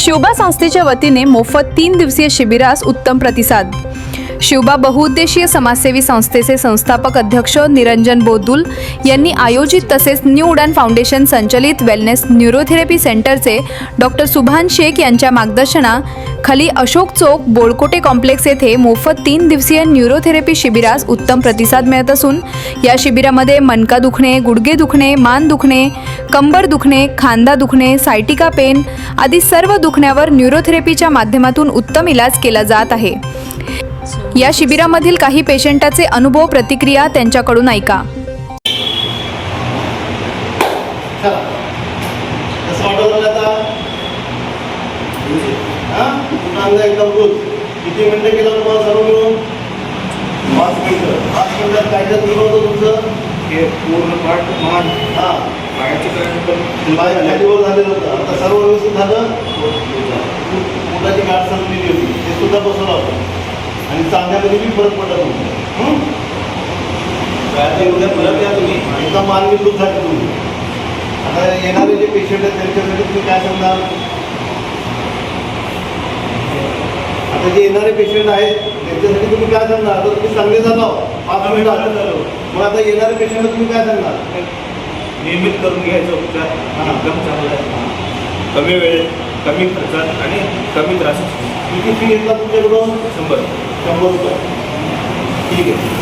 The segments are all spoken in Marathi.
शिवबा संस्थेच्या वतीने मोफत तीन दिवसीय शिबिरास उत्तम प्रतिसाद. शिवबा बहुउद्देशीय समाजसेवी संस्थेचे संस्थापक अध्यक्ष निरंजन बोदुल यांनी आयोजित तसेच न्यू उडान फाउंडेशन संचलित वेलनेस न्यूरोथेरपी सेंटरचे डॉक्टर सुभान शेख यांच्या मार्गदर्शनाखाली अशोक चौक बोळकोटे कॉम्प्लेक्स येथे मोफत तीन दिवसीय न्यूरोथेरपी शिबिरास उत्तम प्रतिसाद मिळत असून या शिबिरामध्ये मनका दुखणे गुडघे दुखणे मान दुखणे कंबर दुखणे खांदा दुखणे सायटिका पेन आदी सर्व दुखण्यावर न्यूरोथेरपीच्या माध्यमातून उत्तम इलाज केला जात आहे. या शिबिरामधील काही पेशंटाचे अनुभव प्रतिक्रिया त्यांच्याकडून ऐका. किती मिनटं केलं तुम्हाला सर्व मिळून पाच मिनटं पाच मिनटात काय केलं होतं तुमचं हे पूर्ण पाठ मान हां. खालीवर झालेलं होतं आता सर्व व्यवस्थित झालं पोटाची गाठ संपलेली होती ते सुद्धा बसवलं होतं आणि चांगल्यामध्ये बी फरक पडला तुमचा हं? काय उद्या परत या तुम्ही. एकदा मान बिंदू झाले तुम्ही. आता येणारे जे पेशंट आहेत त्यांच्यासाठी तुम्ही काय सांगणार? आता जे येणारे पेशंट आहेत त्यांच्यासाठी तुम्ही काय सांगणार? आता तुम्ही चांगले झाला पाच मिनिट झालं मग आता येणारे पेशंट तुम्ही काय सांगणार? नियमित करून घ्यायचं. उपचार एकदम चांगला आहे. कमी वेळेत. कमी खर्चात आणि कमी त्रासात किती फी घेतला तुमच्याकडून? शंभर. शंभर रुपये. ठीक आहे.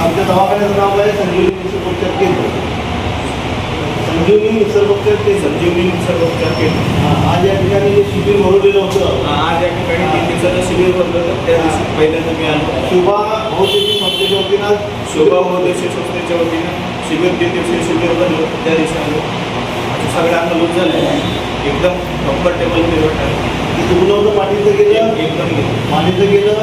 आमच्या दवाखान्याचं नाव आहे संजीवनी निसर्गोपचार केंद्र. संजीवनी निसर्गोपचार केंद्र. संजीवनी सर्वोपचार केंद्र. आज या ठिकाणी जे शिबिर भरवलेलं होतं. आज या ठिकाणी तीन दिवसाचं शिबिर भरलं होतं. त्या दिवशी पहिल्यांदा मी आलो. शुभा बहुतेकी संस्थेच्या वतीनं शोभा महोदय संस्थेच्या वतीनं शिबिर तीन दिवसीय शिबिर भरलं होतं. त्या दिवशी आलो. सगळ्यांना लूज झालं एकदम कम्फर्टेबल पिरियड आहे होतं पाठीचं गेलं? एकदम गेलं. गेलं?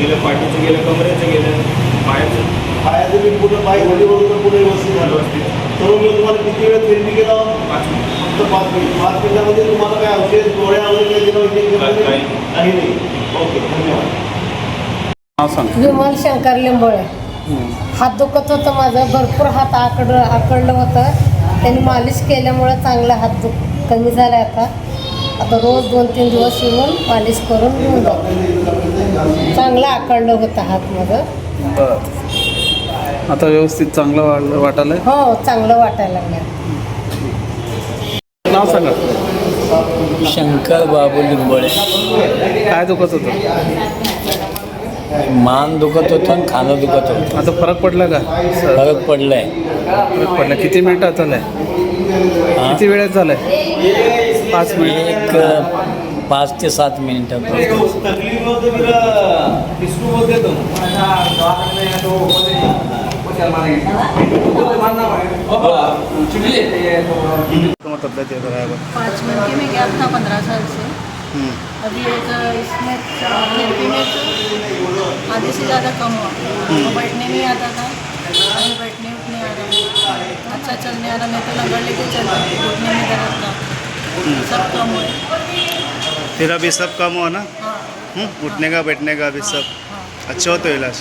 गेलं पाठीचं गेलं कमरेचं गेलं. पायाचं पायाचं पूर्ण पाय घोडीवर होतं पूर्ण व्यवस्थित झालं. व्यवस्थित. सर्व मी तुम्हाला किती वेळ थेरपी केलं? पाच मिनिट. फक्त पाच मिनिट. पाच मिनिटामध्ये तुम्हाला काय औषध गोळ्या वगैरे काय दिलं काही? नाही. ओके धन्यवाद. विमल शंकर लिंबोळे. हात दुखत होतं माझं. भरपूर हात आकड आकडलं होतं. त्यांनी मालिश केल्यामुळं चांगला हात दुख कमी झाला आता. आता रोज दोन तीन दिवस येऊन मालिश करून घेऊन जातो चांगलं आकडलं होतं हात माझं. आता व्यवस्थित चांगलं वाढलं वाटायलंय? हो चांगलं वाटायला लागलं नाव सांगा. शंकर बाबू लिंबोळे. काय दुखत होतं? मान दुखत होतं आणि खाणं दुखत होतं. आता फरक पडला का? सर फरक पडलाय. फरक पडला. किती मिनिटात झालंय? हा? किती वेळेत झालंय? पाच मिनिट एक पाच ते सात मिनिटं तकलीफ़ होतं तिला डिस्को होते तो। आहे बराबर पाँच मंथ में गया था पंद्रह साल से। अभी एक इसमें थेरेपी में तो आधे से ज़्यादा कम हुआ। तो बैठने नहीं आता था। अभी बैठने उठने आ रहा अच्छा चलने आ रहा मैं तो लंगर लेके चलता घुटने में दर्द था। सब कम हुए तेरा भी सब कम ना? हाँ। हम्म? उठने का बैठने का भी सब। अच्छा हो तो इलाज